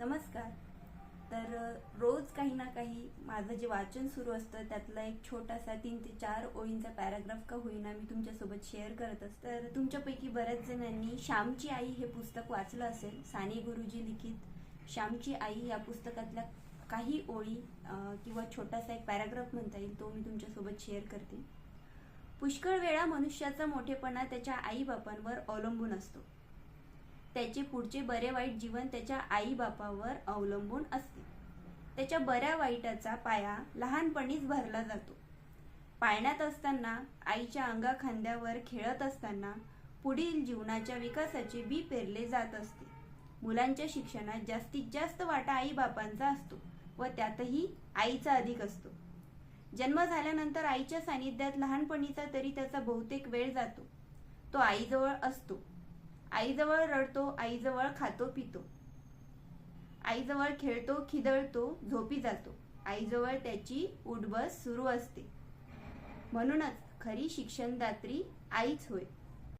नमस्कार. तर रोज काही ना काही माझं जे वाचन सुरू असतं त्यातला एक छोटासा तीन ते चार ओळींचा पॅराग्राफ का होईना मी तुमच्यासोबत शेअर करत असते. तर तुमच्यापैकी बऱ्याच जणांनी श्यामची आई हे पुस्तक वाचलं असेल साने गुरुजी लिखित. श्यामची आई या पुस्तकातल्या काही ओळी किंवा छोटासा एक पॅराग्राफ म्हणता येईल तो मी तुमच्यासोबत शेअर करते. पुष्कळ वेळा मनुष्याचा मोठेपणा त्याच्या आईबापांवर अवलंबून असतो. त्याचे पुढचे बरे वाईट जीवन त्याच्या आई बापावर अवलंबून असते. त्याच्या बऱ्या वाईटाचा पाया लहानपणीच भरला जातो. पाळण्यात असताना आईच्या अंगा खांद्यावर खेळत असताना पुढील जीवनाच्या विकासाचे बी पेरले जात असते. मुलांच्या शिक्षणात जास्तीत जास्त वाटा आई बापांचा असतो व त्यातही आईचा अधिक असतो. जन्म झाल्यानंतर आईच्या सानिध्यात लहानपणीचा तरी त्याचा बहुतेक वेळ जातो. तो आईजवळ असतो. आईजवळ रडतो आईजवळ खातो पितो. आईजवळ खेळतो खिदळतो झोपी जातो. आईजवळ त्याची उठबस सुरू असते. म्हणूनच खरी शिक्षणदात्री आईच होय.